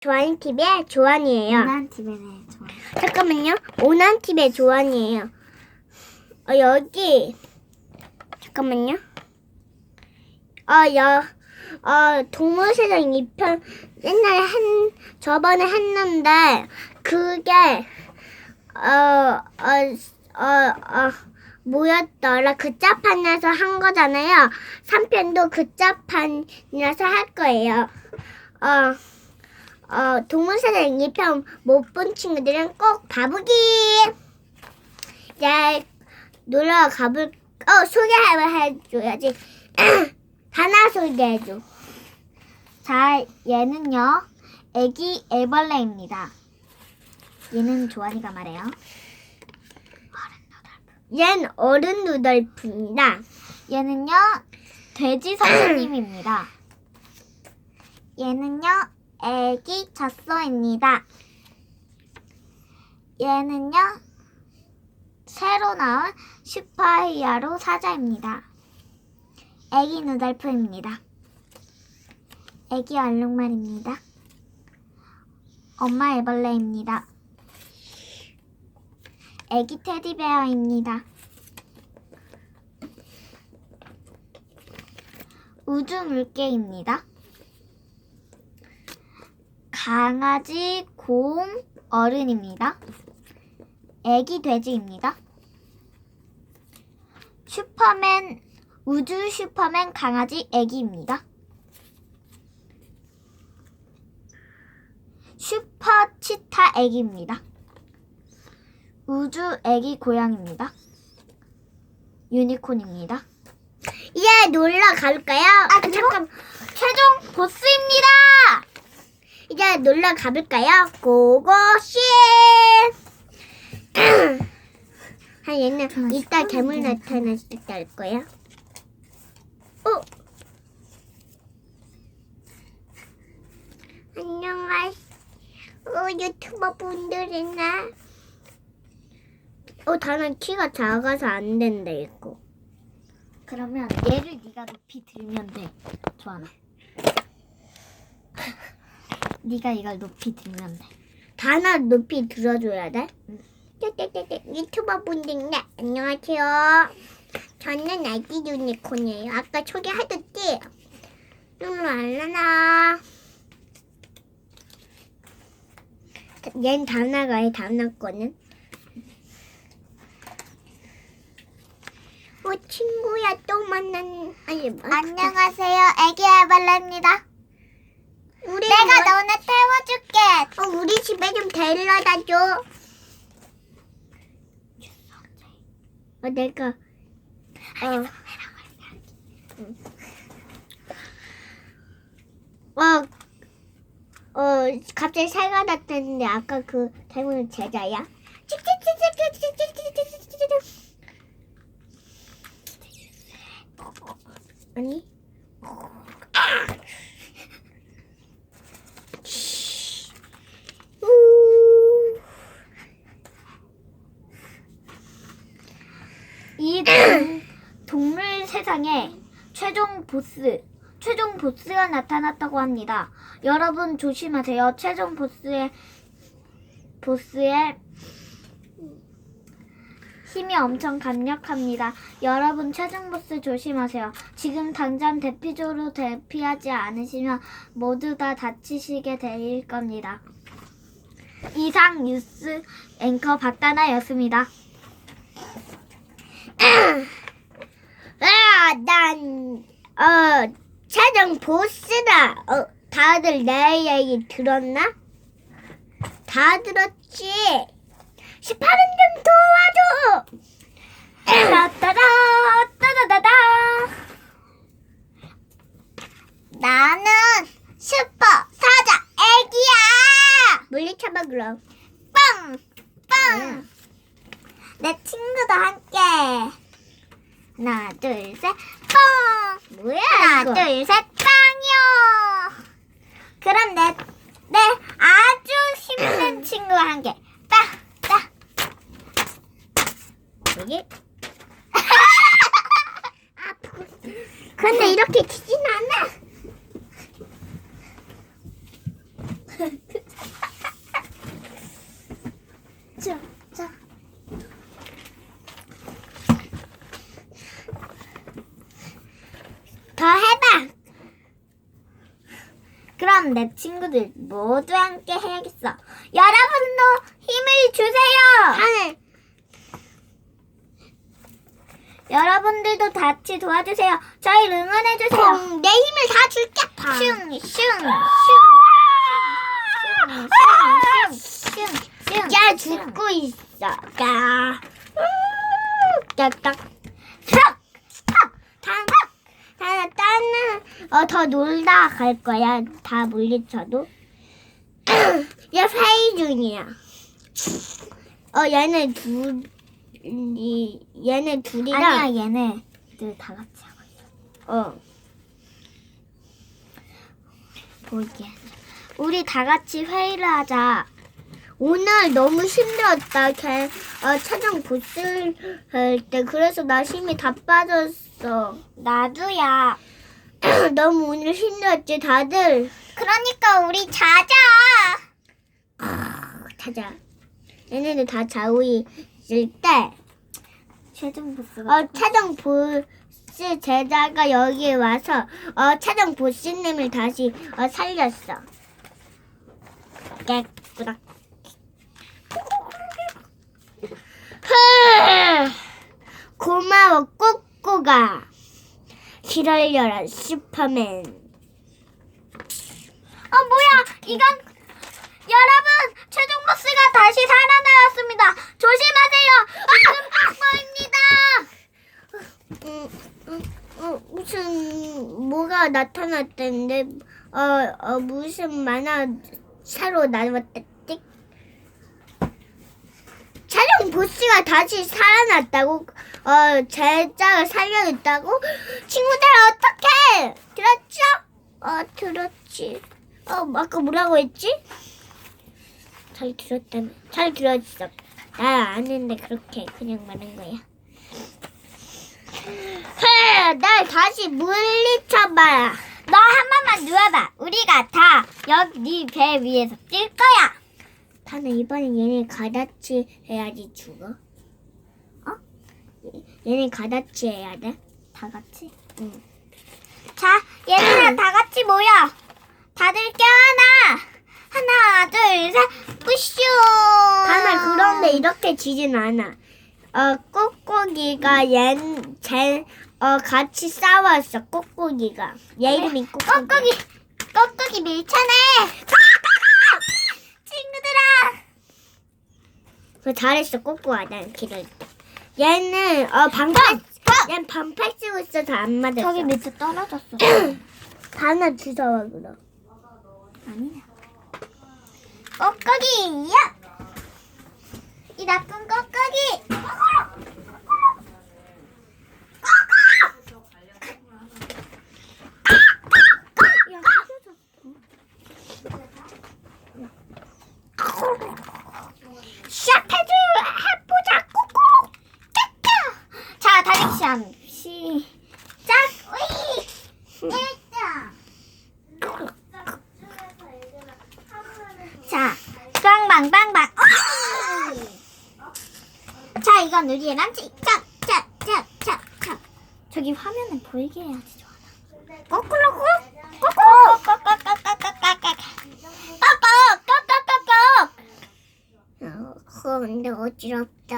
조한 TV의 조한이에요. 난네 좋아. 잠깐만요. 오난 TV의 조한이에요. 어, 여기 잠깐만요. 어, 여, 어, 동물세상 2편 옛날에 한 저번에 했는데 그게 어, 어, 어, 어, 뭐였더라? 그 짜판에서 한 거잖아요. 3편도 그 짜판이라서 할 거예요. 어, 어, 동물사장 2편 못 본 친구들은 꼭 봐보기! 이제 놀러 가볼, 어, 소개해줘야지. 하나 소개해줘. 자, 얘는요. 애기 애벌레입니다. 얘는 조한이가 말해요. 얜 어른 루돌프입니다. 얘는요. 돼지 선생님입니다. 얘는요. 애기 젖소입니다. 얘는요. 새로 나온 슈퍼히어로 사자입니다. 애기 누덜프입니다. 애기 얼룩말입니다. 엄마 애벌레입니다. 애기 테디베어입니다. 우주 물개입니다. 강아지 곰 어른입니다. 애기 돼지입니다. 슈퍼맨 우주 슈퍼맨 강아지 애기입니다. 슈퍼 치타 애기입니다. 우주 애기 고양입니다. 유니콘입니다. 이제 놀러 가볼까요? 아, 그리고 잠깐, 최종 보스입니다. 이제 놀러 가볼까요? 고고씨! 아, 얘는 이따 괴물. 나타났을 때 할 거야. 어? 안녕하세요. 어, 유튜버 분들이나. 어, 다는 키가 작아서 안 된다, 이거. 그러면 얘를 네가 높이 들면 돼. 좋아나. 네가 이걸 높이 들면 돼. 다나 높이 들어줘야 돼? 응. 떼떼떼떼 유튜버 분들네 안녕하세요. 저는 아기 유니콘이에요. 아까 소개해줬지? 룰랄라라. 얜 다나가 해 다나 거는. 어 친구야 또 만난 아니 뭐, 안녕하세요. 애기 애벌레입니다. 우리 내가 뭐- 너네 태워줄게. 어, 우리 집에 좀 데려다 줘. 어, 내가, 어. 응. 어, 어, 갑자기 살가 났다는데 아까 그 닮은 제자야? 아니? 우. 이 동- 동물 세상에 최종 보스, 최종 보스가 나타났다고 합니다. 여러분 조심하세요. 최종 보스의 보스의 힘이 엄청 강력합니다. 여러분 최종 보스 조심하세요. 지금 당장 대피조로 대피하지 않으시면 모두 다 다치시게 될 겁니다. 이상 뉴스 앵커 박다나였습니다. 아, 난, 어, 최종 보스다. 어, 다들 내 얘기 들었나? 다 들었지? 18은 좀 도와줘! 따따다 따다다다 나는 슈퍼 사자 애기야 물리쳐봐, 그럼. 빵 빵 내 친구도 함께 하나 둘 셋 빵 뭐야, 하나 이거? 둘 셋 빵이요 그럼 내 내 아주 힘든 친구와 함께 빵빵 여기? 아프고. 근데 이렇게 치진 더 해봐. 그럼 내 친구들 모두 함께 해야겠어. 여러분도 힘을 주세요. 하늘. 여러분들도 같이 도와주세요. 저희 응원해주세요. 어, 내 힘을 다 줄게. 슝, 슝, 슝, 슝, 슝, 슝, 슝, 슝. 야, 죽고 있어. 야. 야, 딱. 단 따는 어 더 놀다 갈 거야. 다 물리쳐도. 얘 회의 중이야. 어 얘네 둘. 이 얘네 둘이랑 아니야, 얘네 들 다 같이 하고 있어. 어 보이게. 우리 다 같이 회의를 하자. 오늘 너무 힘들었다. 걔 어, 최종 보스 할때 그래서 나 힘이 다 빠졌어. 나도야. 너무 오늘 힘들었지 다들. 그러니까 우리 자자. 자자. 얘네들 다 자고 있을 때 최종 보스가 어, 최종 보스 제자가 여기에 와서 어, 최종 보스님을 다시 어, 살렸어. 깨꾸락. 흐! 고마워 꼬꼬가 기다려라 슈퍼맨 어 뭐야. 이건 여러분 최종 보스가 다시 살아나왔습니다. 조심하세요. 지금 악마입니다. 음, 어, 무슨 뭐가 나타났던데? 어, 어 무슨 만화 새로 나왔댔 지? 촬영 보스가 다시 살아났다고 어 제자가 살려냈다고 친구들 어떡해 들었죠? 어 들었지 어 아까 뭐라고 했지? 잘 들었다며 잘 들었어 나 아는데 그렇게 그냥 말한 거야 그래, 날 다시 물리쳐봐. 너한 번만 누워봐 우리가 다 여기 네 배 위에서 뛸 거야 나는 이번엔 얘네 가다치 해야지 죽어. 어? 얘네 가다치 해야 돼? 다 같이 응. 자 얘들아 다 같이 모여 다들 껴안아 하나 둘 셋 뿌쇼 다나 그런데 이렇게 지진 않아. 어, 꼬꼬기가 얘, 쟤, 어, 같이 싸웠어, 꼬꼬기가. 얘 이름이 꼬꼬기. 꺽꺽이 꺽꺽이 밀쳐내 친구들아 그 잘했어, 꼬꼬가. 난 때. 얘는, 어, 방팔, 얘는 방팔 쓰고 있어서 안 맞았어. 저기 밑에 떨어졌어 다나 주워와, 그럼. 아니야 꺽꺽이 야! 이 나쁜 꺽꺽이 시작해줘! 해보자, 꼬꼬! 자 다리 시험 시작 으이 일등 자 빵빵빵빵 자 이건 우리의 람치 짝짝짝짝짝 저기 화면에 보이게 해야지 좋아 꼬꾸로꾸 꼬꾸 꼬꼬꼬꼬꼬꼬꼬 꼬꼬꼬꼬꼬꼬 어, 근데 어지럽다.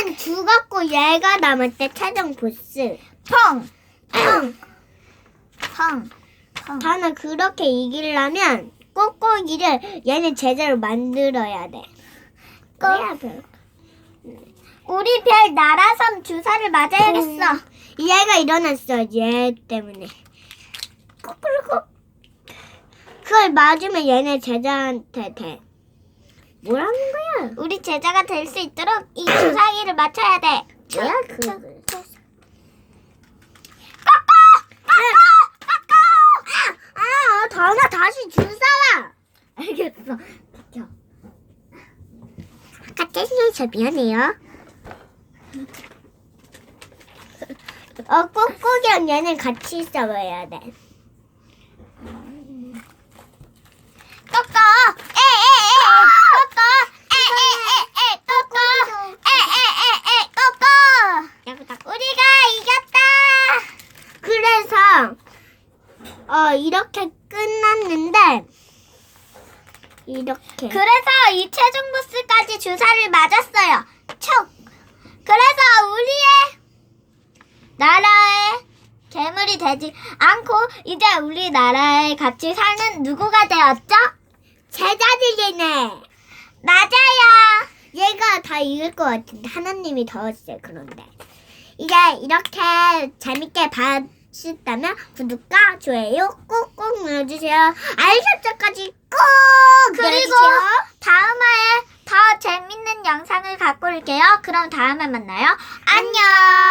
얘는 죽었고 얘가 남았대 최종 보스. 펑! 펑! 펑! 펑! 다나 그렇게 이기려면 꼬꼬기를 얘는 제대로 만들어야 돼. 뭐야 별. 우리 별 나라섬 주사를 맞아야겠어. 얘가 일어났어 얘 때문에. 꼬꼬꼬. 그걸 맞으면 얘네 제자한테 돼. 뭐라는 거야? 우리 제자가 될 수 있도록 이 주사기를 맞춰야 돼. 뭐야 그? 아, 다나 다시 주사와. 알겠어. 비켜. 아까 떼시해서 미안해요. 어, 꼬꼬기랑 얘는 같이 싸워야 돼. 꼬꼬! 에에에! 꼬꼬! 에에에에! 꼬꼬! 에에에에! 꼬꼬! 우리가 이겼다! 그래서 어 이렇게 끝났는데 이렇게 그래서 이 최종 보스까지 주사를 맞았어요. 촉. 그래서 우리의 나라의 괴물이 되지 않고 이제 우리나라에 같이 사는 누구가 되었죠? 제자들이네. 맞아요. 얘가 다 이길 것 같은데 하나님이 더웠어요 그런데 이제 이렇게 재밌게 봤다면 구독과 좋아요 꾹꾹 눌러주세요 알림 설정까지 꼭 그리고 눌러주세요 다음화에 더 재밌는 영상을 갖고 올게요. 그럼 다음에 만나요. 안녕.